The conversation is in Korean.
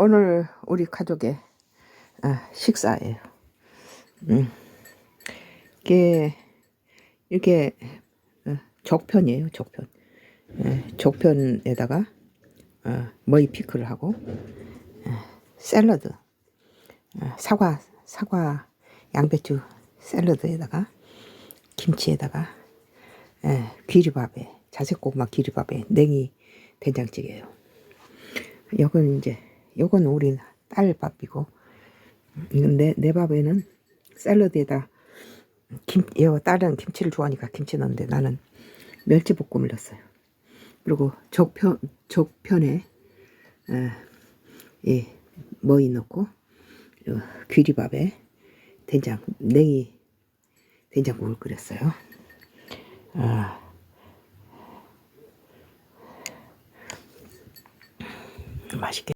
오늘 우리 가족의 아, 식사예요. 음. 이게 이렇게 어, 적편이에요. 적편. 예, 적편에다가 어, 머이 피클을 하고 어, 샐러드, 어, 사과 사과 양배추 샐러드에다가 김치에다가 예, 귀리밥에 자색고구마 귀리밥에 냉이 된장찌개예요. 요건 이제 요건 우리 딸 밥이고 이건 내, 내 밥에는 샐러드에다 김, 요 딸은 김치를 좋아하니까 김치 넣는데 나는 멸치볶음을 넣었어요. 그리고 적편 적편에 에, 예, 머이 넣고 요 귀리밥에 된장 냉이 된장국을 끓였어요. 아, 맛있게.